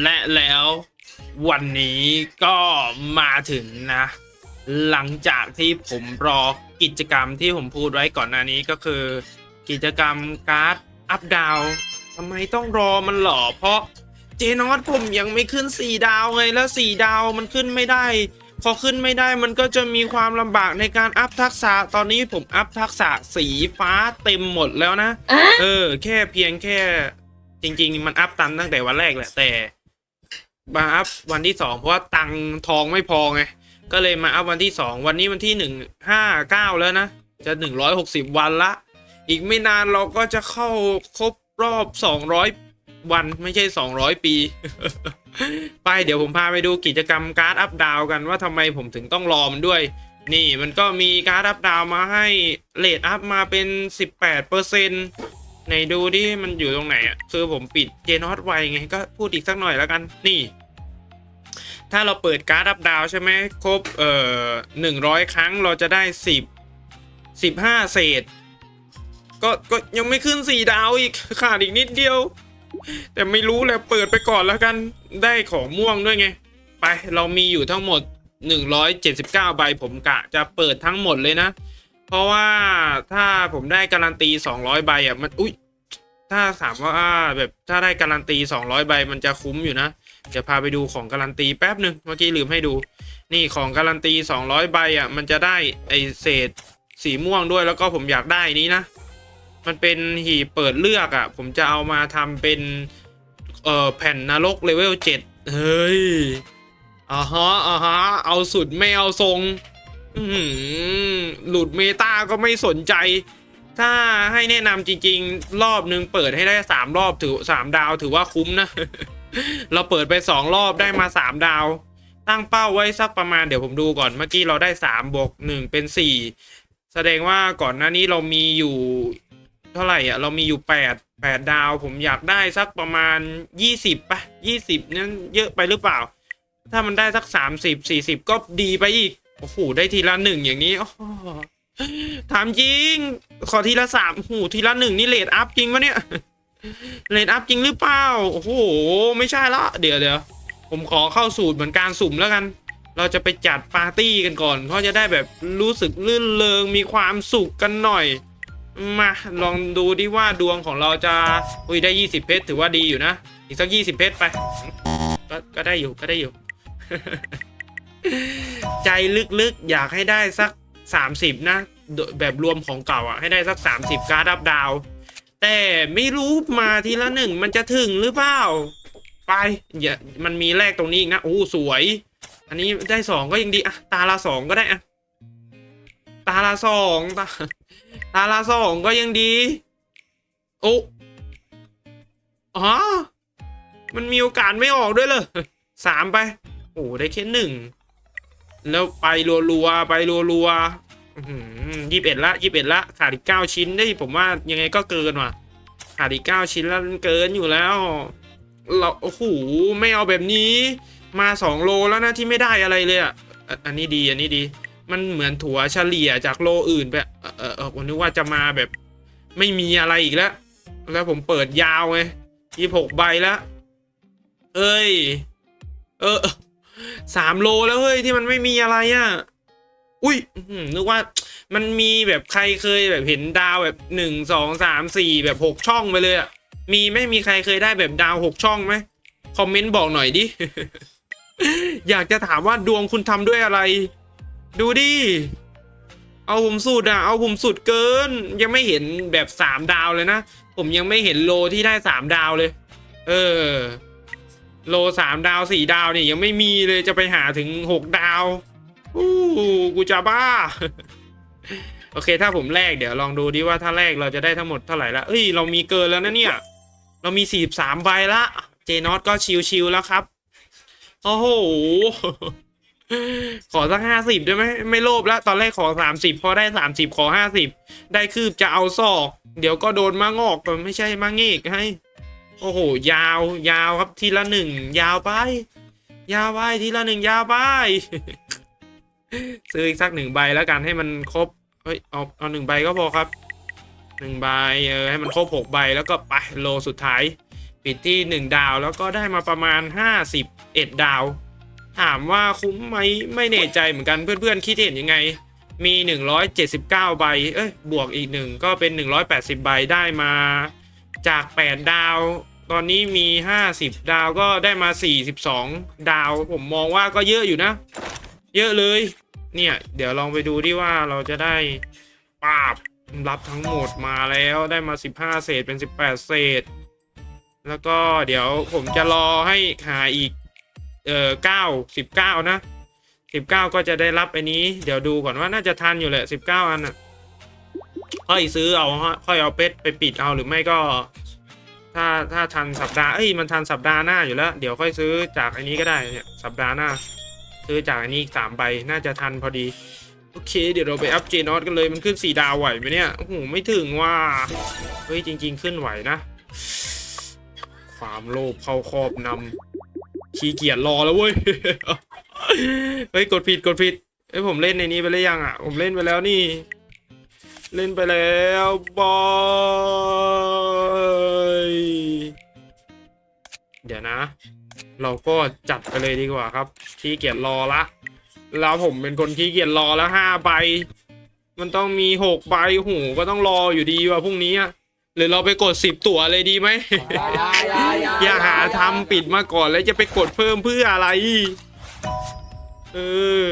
และแล้ววันนี้ก็มาถึงนะ หลังจากที่ผมรอกิจกรรมที่ผมพูดไว้ก่อนหน้านี้ก็คือ กิจกรรมการ์ดอัพดาวทำไมต้องรอมันหรอเพราะเจนอตผมยังไม่ขึ้น 4 ดาวไงแล้ว 4 ดาวมันขึ้นไม่ได้ พอขึ้นไม่ได้มันก็จะมีความลำบากในการอัพทักษะตอนนี้ผมอัพทักษะสีฟ้าเต็มหมดแล้วนะ เออ แค่เพียงแค่ จริง ๆ มันอัพตันตั้งแต่วันแรกแหละแต่มาอัพวันที่สองเพราะว่าตังค์ทองไม่พอไงก็เลยมาอัพวันที่สองวันนี้วันที่หนึ่งห้าเก้าแล้วนะจะหนึ่งร้อยหกสิบวันละ อีกไม่นานเราก็จะเข้าครบรอบสองร้อยวันไม่ใช่สองร้อยปี ไปเดี๋ยวผมพาไปดูกิจกรรมการ์ดอัพดาวกันว่าทำไมผมถึงต้องรอมันด้วย นี่มันก็มีการ์ดอัพดาวมาให้เลทอัพมาเป็น 18เปอร์เซ็นต์ไหนดูดิมันอยู่ตรงไหนอะคือผมปิดเจนอตไวไงก็พูดอีกสักหน่อยแล้วกันนี่ ถ้าเราเปิดการ์ดอัพดาวใช่ไหมครบเอ่อหนึ่งร้อยครั้งเราจะได้สิบสิบห้าเศษ ก็ก็ยังไม่ขึ้นสี่ดาวอีกขาดอีกนิดเดียว แต่ไม่รู้แหละเปิดไปก่อนแล้วกันได้ของม่วงด้วยไง ไปเรามีอยู่ทั้งหมด 179ใบผมกะจะเปิดทั้งหมดเลยนะ เพราะว่าถ้าผมได้การันตี200ใบอะมันอุ้ยถ้าถามว่าแบบถ้าได้การันตี200ใบมันจะคุ้มอยู่นะเดี๋ยวพาไปดูของการันตีแป๊บหนึ่งเมื่อกี้ลืมให้ดู นี่ของการันตี200ใบอะมันจะได้ไอเศษสีม่วงด้วยแล้วก็ผมอยากได้นี้นะ มันเป็นหีบเปิดเลือกอะ ผมจะเอามาทำเป็นเอ่อแผ่นนรกเลเวลเจ็ดเฮ้ยอ่าฮะอ่าฮะเอาสุดไม่เอาทรง หลุดเมตาก็ไม่สนใจ ถ้าให้แนะนำจริง ๆ รอบนึงเปิดให้ได้สามรอบถือสามดาวถือว่าคุ้มนะ เราเปิดไปสองรอบได้มาสามดาว ตั้งเป้าไว้สักประมาณเดี๋ยวผมดูก่อนเมื่อกี้เราได้สามบวกหนึ่งเป็นสี่แสดงว่าก่อนหน้านี้เรามีอยู่เท่าไหร่อะเรามีอยู่แปดแปดดาว ผมอยากได้สักประมาณยี่สิบปะยี่สิบนั้นเยอะไปหรือเปล่า ถ้ามันได้สักสามสิบสี่สิบก็ดีไปอีก โอ้โห ได้ทีละหนึ่งอย่างนี้ถามจริง ขอทีละสามโอ้โหทีละหนึ่งนี่เลทอัพจริงปะเนี่ยเลทอัพจริงหรือเปล่า โอ้โห ไม่ใช่ละ เดี๋ยวเดี๋ยวผมขอเข้าสูตรเหมือนการสุ่มแล้วกัน เราจะไปจัดปาร์ตี้กันก่อนเขาจะได้แบบรู้สึกลื่นเริงมีความสุขกันหน่อย มาลองดูดิว่าดวงของเราจะอุ้ยได้ 20 เพชรถือว่าดีอยู่นะ อีกสัก 20 เพชรไปกก็ได้อยู่ก็ได้อยู่ ใจลึกๆ อยากให้ได้สัก 30 นะ แบบรวมของเก่าอะ ให้ได้สัก 30 การ์ดอัพดาว แต่ไม่รู้มาทีละหนึ่งมันจะถึงหรือเปล่า ไปอย่ามันมีแรกตรงนี้อีกนะโอ้สวย อันนี้ได้สองก็ยังดีอะตาละสองก็ได้อะตาละสองตาตาละสองก็ยังดี โอ้อ๋อมันมีโอกาสไม่ออกด้วยเลยสามไป โอ้ได้แค่หนึ่ง แล้วไปรัวๆไปรัวๆยี่สิบเอ็ดละยี่สิบเอ็ดละขาดอีกเก้าชิ้นได้ผมว่ายังไงก็เกินว่ะขาดอีกเก้าชิ้นแล้วมันเกินอยู่แล้ว เราโอ้โหไม่เอาแบบนี้ มาสองโลแล้วนะที่ไม่ได้อะไรเลยอะอันนี้ดีอันนี้ดี มันเหมือนถั่วเฉลี่ยจากโลอื่นไปเออเออเออผมนึกว่าจะมาแบบ ไม่มีอะไรอีกแล้ว แล้วผมเปิดยาวไงยี่หกใบแล้วเอ้ย เออ สามโลแล้วเฮ้ยที่มันไม่มีอะไรอะอุ้ยนึกว่ามันมีแบบใครเคยแบบเห็นดาวแบบหนึ่งสองสามสี่แบบหกช่องไปเลยอะมีไม่มีใครเคยได้แบบดาวหกช่องไหมคอมเมนต์บอกหน่อยดิ อยากจะถามว่าดวงคุณทำด้วยอะไร ดูดิ เอาผมสุดอะ เอาผมสุดเกิน ยังไม่เห็นแบบสามดาวเลยนะ ผมยังไม่เห็นโลที่ได้สามดาวเลย เออ โลสามดาวสี่ดาวเนี่ยยังไม่มีเลยจะไปหาถึงหกดาวอู้กูจะบ้า โอเคถ้าผมแลกเดี๋ยวลองดูดิว่าถ้าแลกเราจะได้ทั้งหมดเท่าไหร่ละเอ้ยเรามีเกินแล้วนะเนี่ย เรามีสี่สามใบละเจนอตก็ชิวๆแล้วครับโอ้โหขอสักห้าสิบได้ไหมไม่โลภแล้วตอนแรกขอสามสิบพอได้สามสิบขอห้าสิบได้คืบจะเอาซอก เดี๋ยวก็โดนมางอกก็ไม่ใช่มาเงกให้ โอ้โห ยาวยาวครับทีละหนึ่งยาวไป ยาวไปทีละหนึ่งยาวไป ซื้ออีกสักหนึ่งใบแล้วกันให้มันครบเฮ้ยเอาเอาหนึ่งใบก็พอครับหนึ่งใบเออให้มันครบหกใบแล้วก็ไปโลสุดท้าย ปิดที่1ดาวแล้วก็ได้มาประมาณ51ดาว ถามว่าคุ้มไหมไม่แน่ใจเหมือนกันเพื่อนๆคิดเห็นยังไง มี 179 ใบ เอ้ยบวกอีกหนึ่งก็เป็น 180 ใบได้มาจาก 8 ดาว ตอนนี้มี 50 ดาวก็ได้มา 42 ดาวผมมองว่าก็เยอะอยู่นะ เยอะเลย เนี่ย เดี๋ยวลองไปดูที่ว่าเราจะได้ปาบรับทั้งหมดมาแล้วได้มา 15 เศษเป็น 18 เศษ แล้วก็เดี๋ยวผมจะรอให้หาอีก เอ่อเก้าสิบเก้านะสิบเก้าก็จะได้รับไอันนี้ เดี๋ยวดูก่อนว่าน่าจะทันอยู่แหละสิบเก้าอันอะค่อยซื้อเอาค่อยเอาเป็ดไปปิดเอาหรือไม่ก็ ถ้าถ้าทันสัปดาห์เอ้ยมันทันสัปดาห์หน้าอยู่แล้ว เดี๋ยวค่อยซื้อจากอันนี้ก็ได้เนี่ยสัปดาห์หน้า ซื้อจากอันนี้อีกสามใบน่าจะทันพอดีโอเค เดี๋ยวเราไปอัพเจนอตกันเลยมันขึ้นสี่ดาวไหวไหมเนี่ยโอ้โหไม่ถึงว่าเฮ้ยจริง ๆ ขึ้นไหวนะ ความโลภเข้าครอบนำขี้เกียจรอแล้วเว้ยเฮ้ยกดผิดกดผิดเฮ้ยผมเล่นในนี้ไปแล้วยังอะ ผมเล่นไปแล้วนี่ เล่นไปแล้วบอยเดี๋ยวนะ เราก็จัดไปเลยดีกว่าครับขี้เกียจรอละแล้วผมเป็นคนขี้เกียจรอแล้วห้าใบ มันต้องมีหกใบหูก็ต้องรออยู่ดีว่ะพรุ่งนี้อะหรือเราไปกดสิบตั๋วเลยดีไหมอย่าหาทำปิดมาก่อนแล้วจะไปกดเพิ่มเพื่ออะไร เออ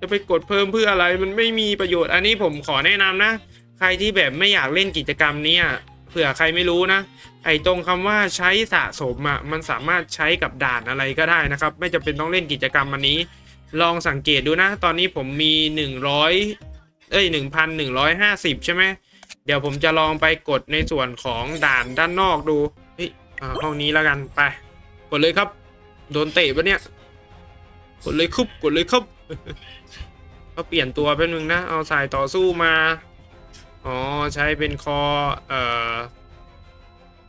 จะไปกดเพิ่มเพื่ออะไรมันไม่มีประโยชน์ อันนี้ผมขอแนะนำนะ ใครที่แบบไม่อยากเล่นกิจกรรมนี้เผื่อใครไม่รู้นะ ไอ้ตรงคำว่าใช้สะสมอะมันสามารถใช้กับด่านอะไรก็ได้นะครับ ไม่จำเป็นต้องเล่นกิจกรรมอันนี้ ลองสังเกตดูนะ ตอนนี้ผมมีหนึ่งร้อยเอ้ยหนึ่งพันหนึ่งร้อยห้าสิบใช่ไหมเดี๋ยวผมจะลองไปกดในส่วนของด่านด้านนอกดูเฮ้ยอ่าห้องนี้แล้วกันไป กดเลยครับ โดนเตะปะเนี่ย กดเลยคุบกดเลยครับ ก็เปลี่ยนตัวเป็นมึงนะ เอาสายต่อสู้มา อ๋อ ใช้เป็นคอ เอ่อ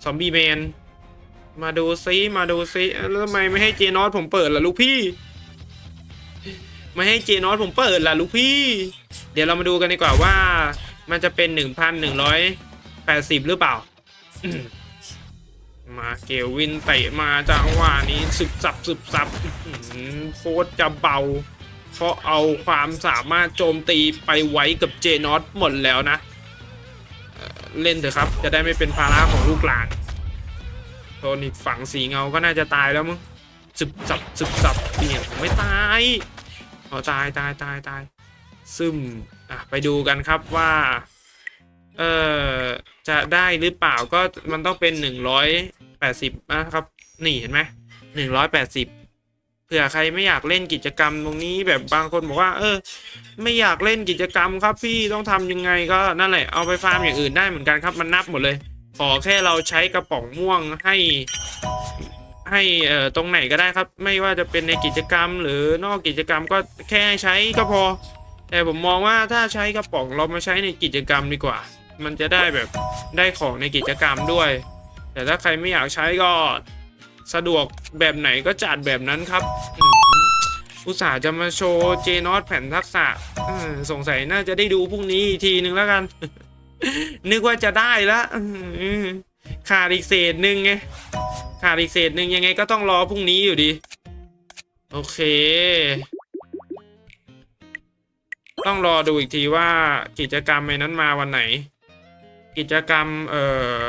ซอมบี้แมน มาดูซิ มาดูซิ แล้วทำไมไม่ให้เจนอสผมเปิดล่ะลูกพี่ ไม่ให้เจนอสผมเปิดล่ะลูกพี่ เดี๋ยวเรามาดูกันดีกว่าว่า มันจะเป็นหนึ่งพันหนึ่งร้อยแปดสิบหรือเปล่า มาเกลวินเตะมาจังหวะนี้สึบสับสึบสับโคตรจะเบา เพราะเอาความสามารถโจมตีไปไว้กับเจนอตหมดแล้วนะเเล่นเถอะครับ จะได้ไม่เป็นภาระของลูกหลานโทนิกฝั่งสีเงาก็น่าจะตายแล้วมั้งสึบสับสึบสับเนี่ยไม่ตายอ๋อตายตายตายตายซึมอะไปดูกันครับว่า เออจะได้หรือเปล่าก็มันต้องเป็นหนึ่งร้อยแปดสิบนะครับ นี่เห็นไหมหนึ่งร้อยแปดสิบ เผื่อใครไม่อยากเล่นกิจกรรมตรงนี้แบบบางคนบอกว่า เออ ไม่อยากเล่นกิจกรรมครับ พี่ต้องทำยังไงก็นั่นแหละเอาไปฟาร์มอย่างอื่นได้เหมือนกันครับมันนับหมดเลย ขอแค่เราใช้กระป๋องม่วงให้ ให้เอ่อตรงไหนก็ได้ครับ ไม่ว่าจะเป็นในกิจกรรม หรือนอกกิจกรรมก็แค่ใช้ก็พอ แต่ผมมองว่าถ้าใช้กระป๋องเรามาใช้ในกิจกรรมดีกว่า มันจะได้แบบได้ของในกิจกรรมด้วย แต่ถ้าใครไม่อยากใช้ก็ สะดวกแบบไหนก็จัดแบบนั้นครับอุตส่าห์จะมาโชว์เจนอตแผ่นทักษะสงสัยน่าจะได้ดูพรุ่งนี้อีกทีนึงแล้วกัน นึกว่าจะได้ละขาดอีกเศษหนึ่งไงขาดอีกเศษหนึ่งยังไงก็ต้องรอพรุ่งนี้อยู่ดี โอเค ต้องรอดูอีกทีว่ากิจกรรมในนั้นมาวันไหน กิจกรรม เอ่อ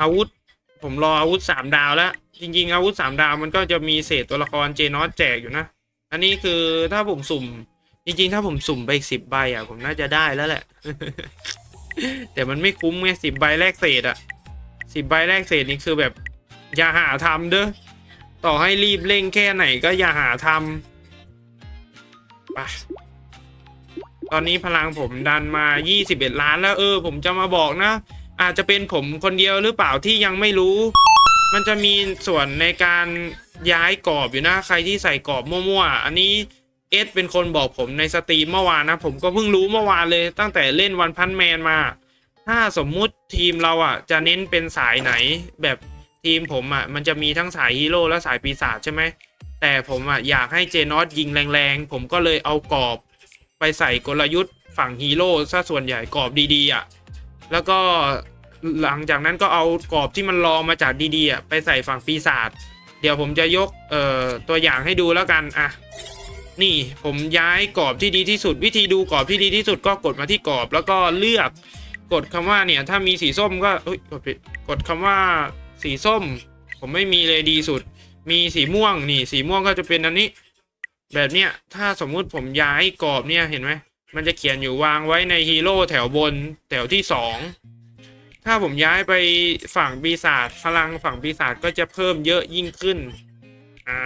อาวุธ ผมรออาวุธสามดาวแล้ว จริง ๆ อาวุธสามดาวมันก็จะมีเศษตัวละครเจนอสแจกอยู่นะ อันนี้คือถ้าผมสุ่ม จริง ๆ ถ้าผมสุ่มไปสิบใบอะ ผมน่าจะได้แล้วแหละ แต่มันไม่คุ้มไงสิบใบแรกเศษอะสิบใบแรกเศษนี่คือแบบอย่าหาทำเด้อต่อให้รีบเร่งแค่ไหนก็อย่าหาทำไปตอนนี้พลังผมดันมา 21 ล้านแล้วเออ ผมจะมาบอกนะ อาจจะเป็นผมคนเดียวหรือเปล่าที่ยังไม่รู้ มันจะมีส่วนในการย้ายกรอบอยู่นะใครที่ใส่กรอบมั่วๆ อันนี้เอสเป็นคนบอกผมในสตรีมเมื่อวานนะ ผมก็เพิ่งรู้เมื่อวานเลย ตั้งแต่เล่นวันพันแมนมา ถ้าสมมุติทีมเราอะ จะเน้นเป็นสายไหน แบบทีมผมอะ มันจะมีทั้งสายฮีโร่และสายปีศาจใช่ไหมแต่ผมอะอยากให้เจนอสยิงแรงๆ ผมก็เลยเอากรอบ ไปใส่กลยุทธ์ฝั่งฮีโร่ซะส่วนใหญ่กรอบดีๆอะ แล้วก็หลังจากนั้นก็เอากรอบที่มันรองมาจากดีๆไปใส่ฝั่งปีศาจเดี๋ยวผมจะยกเอ่อตัวอย่างให้ดูแล้วกันอะนี่ผมย้ายกรอบที่ดีที่สุด วิธีดูกรอบที่ดีที่สุดก็กดมาที่กรอบแล้วก็เลือกกดคำว่าเนี่ยถ้ามีสีส้มก็เอ้ยกดผิดกดคำว่าสีส้ม ผมไม่มีเลยดีสุด มีสีม่วงนี่สีม่วงก็จะเป็นอันนี้ แบบเนี้ยถ้าสมมุติผมย้ายกรอบเนี่ยเห็นไหม มันจะเขียนอยู่วางไว้ในฮีโร่แถวบนแถวที่สองถ้าผมย้ายไปฝั่งปีศาจพลังฝั่งปีศาจก็จะเพิ่มเยอะยิ่งขึ้น อ่า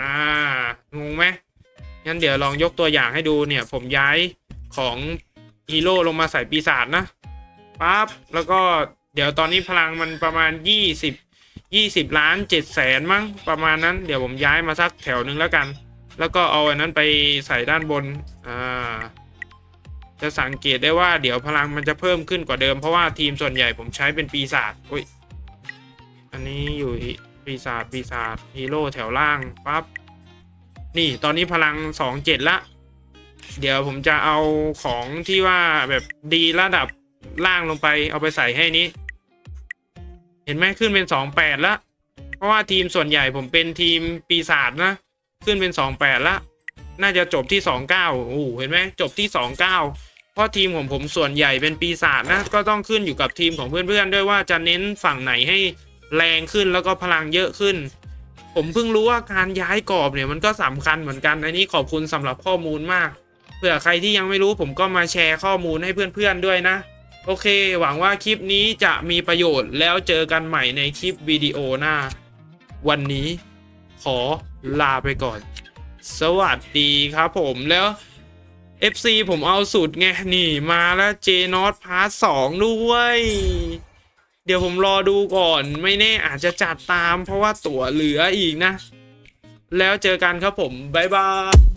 งงไหมงั้นเดี๋ยวลองยกตัวอย่างให้ดูเนี่ย ผมย้ายของฮีโร่ลงมาใส่ปีศาจนะปั๊บแล้วก็เดี๋ยวตอนนี้พลังมันประมาณยี่สิบยี่สิบล้านเจ็ดแสนมั้งประมาณนั้น เดี๋ยวผมย้ายมาสักแถวหนึ่งแล้วกัน แล้วก็เอาอันนั้นไปใส่ด้านบน อ่า จะสังเกตได้ว่าเดี๋ยวพลังมันจะเพิ่มขึ้นกว่าเดิมเพราะว่าทีมส่วนใหญ่ผมใช้เป็นปีศาจอุ้ยอันนี้อยู่ปีศาจปีศาจฮีโร่แถวล่างปั๊บนี่ตอนนี้พลังสองเจ็ดละ เดี๋ยวผมจะเอาของที่ว่าแบบดีระดับล่างลงไปเอาไปใส่ให้นี้ เห็นไหมขึ้นเป็นสองแปดละเพราะว่าทีมส่วนใหญ่ผมเป็นทีมปีศาจนะ ขึ้นเป็นสองแปดละ น่าจะจบที่สองเก้าโอ้โหเห็นไหมจบที่สองเก้า เพราะทีมของผมส่วนใหญ่เป็นปีศาจนะก็ต้องขึ้นอยู่กับทีมของเพื่อนๆด้วยว่าจะเน้นฝั่งไหนให้แรงขึ้นแล้วก็พลังเยอะขึ้น ผมเพิ่งรู้ว่าการย้ายกรอบเนี่ยมันก็สำคัญเหมือนกัน อันนี้ขอบคุณสำหรับข้อมูลมากเผื่อใครที่ยังไม่รู้ผมก็มาแชร์ข้อมูลให้เพื่อนๆด้วยนะ โอเค หวังว่าคลิปนี้จะมีประโยชน์แล้วเจอกันใหม่ในคลิปวิดีโอหน้า วันนี้ขอลาไปก่อน สวัสดีครับผมแล้ว FC ผมเอาสูตรไง นี่มาแล้วเจนอตพาร์ทสองด้วย เดี๋ยวผมรอดูก่อนไม่แน่อาจจะจัดตามเพราะว่าตั๋วเหลืออีกนะ แล้วเจอกันครับผม บ๊ายบาย